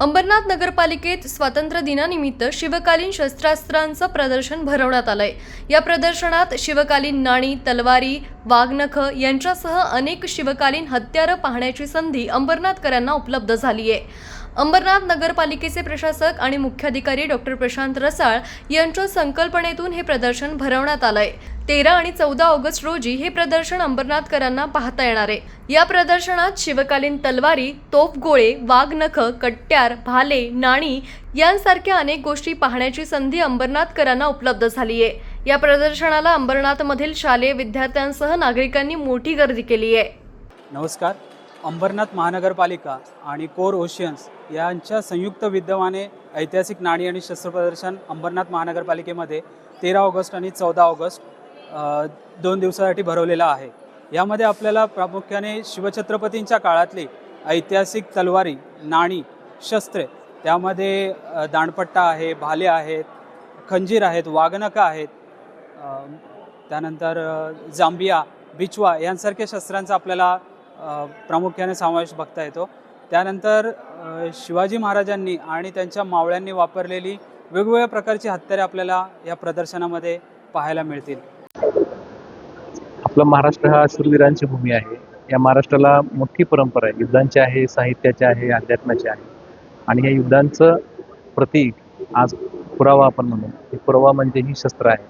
अंबरनाथ नगरपालिकेत स्वातंत्र्य दिनानिमित्त शिवकालीन शस्त्रास्त्रांचं प्रदर्शन भरवण्यात आलंय. या प्रदर्शनात शिवकालीन नाणी तलवारी वाघनख यांच्यासह अनेक शिवकालीन हत्यारं पाहण्याची संधी अंबरनाथकरांना उपलब्ध झाली आहे अंबरनाथ नगरपालिकेचे प्रशासक आणि मुख्याधिकारी डॉक्टर प्रशांत रसाळ यांच्या संकल्पनेतून हे प्रदर्शन भरवण्यात आलंय. तेरा आणि चौदा ऑगस्ट रोजी हे प्रदर्शन अंबरनाथकरांना पाहता येणार आहे. या प्रदर्शनात शिवकालीन तलवारी तोफगोळे वाघनख कट्ट्यार भाले नाणी यांसारख्या अनेक गोष्टी पाहण्याची संधी अंबरनाथकरांना उपलब्ध झाली आहे. या प्रदर्शनाला अंबरनाथमधील शालेय विद्यार्थ्यांसह नागरिकांनी मोठी गर्दी केली आहे. नमस्कार. अंबरनाथ महानगरपालिका आणि कोर ओशियन्स यांच्या संयुक्त विद्यमाने ऐतिहासिक नाणी आणि शस्त्र प्रदर्शन अंबरनाथ महानगरपालिकेमध्ये तेरा ऑगस्ट आणि चौदा ऑगस्ट दोन दिवसासाठी भरवलेला आहे. यामध्ये आपल्याला प्रामुख्याने शिवछत्रपतींच्या काळातली ऐतिहासिक तलवारी नाणी शस्त्रे त्यामध्ये दांडपट्टा आहे भाले आहेत खंजीर आहेत वाघनखं आहेत त्यानंतर जांबिया बिचवा यांसारख्या शस्त्रांचा आपल्याला प्रामुख्याने समावेश बघता येतो. त्यानंतर शिवाजी महाराजांनी आणि त्यांच्या मावळ्यांनी वापरलेली वेगवेगळ्या प्रकारची हत्यारे आपल्याला या प्रदर्शनामध्ये पाहायला मिळतील. आपला महाराष्ट्र हा शूरवीरांची भूमी आहे. या महाराष्ट्राला मोठी परंपरा आहे. युद्धांची आहे साहित्याची आहे अध्यात्माची आहे. आणि या युद्धांचं प्रतीक आज पुरावा आपण म्हणू. हे पुरावा म्हणजे ही शस्त्र आहे.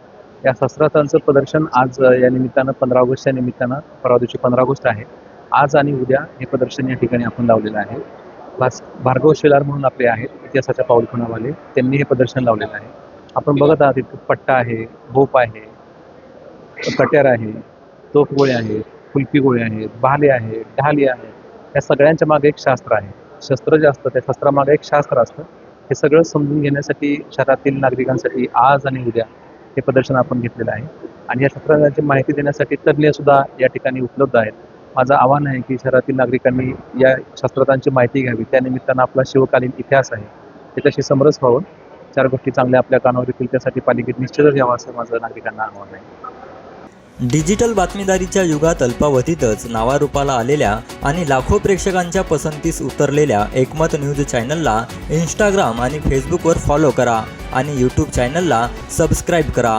या शस्त्रांचं प्रदर्शन आज या निमित्तानं पंधरा ऑगस्टच्या निमित्तानं परवा दिवशी पंधरा ऑगस्ट आहे. आज आणि उद्या हे प्रदर्शन या ठिकाणी आपण लावलेलं आहे. भास भार्गव शेलार म्हणून आपले आहेत इतिहासाच्या पाऊलखुणावाले त्यांनी हे प्रदर्शन लावलेलं आहे. आपण बघत आहात इथं पट्टा आहे भोप आहे कट्यार आहे तोफ गोळे आहेत कुल्फी गोळे आहेत भाले आहे ढाली आहे या सगळ्यांच्या मागे एक शास्त्र आहे. शस्त्र जे असतं त्या शस्त्रामागे एक शास्त्र असतं. हे सगळं समजून घेण्यासाठी शहरातील नागरिकांसाठी आज आणि उद्या हे प्रदर्शन आपण घेतलेलं आहे. आणि या शस्त्रांची माहिती देण्यासाठी तज्ज्ञ सुद्धा या ठिकाणी उपलब्ध आहेत. माझं आव्हान आहे की शहरातील नागरिकांनी या शास्त्रतांची माहिती घ्यावी. त्यानिमित्तानं आपला शिवकालीन इतिहास आहे. त्याच्याशी समरस व्हावं? चार गोष्टी चांगल्या आपल्या कानावर येतील त्यासाठी पालिकेत निश्चितच यावं असं माझं नागरिकांना आव्हान आहे. डिजिटल बातमीदारीच्या युगात अल्पावधीतच नावारूपाला आलेल्या आणि लाखो प्रेक्षकांच्या पसंतीस उतरलेल्या एकमत न्यूज चॅनलला इंस्टाग्राम आणि फेसबुकवर फॉलो करा आणि यूट्यूब चॅनलला सबस्क्राईब करा.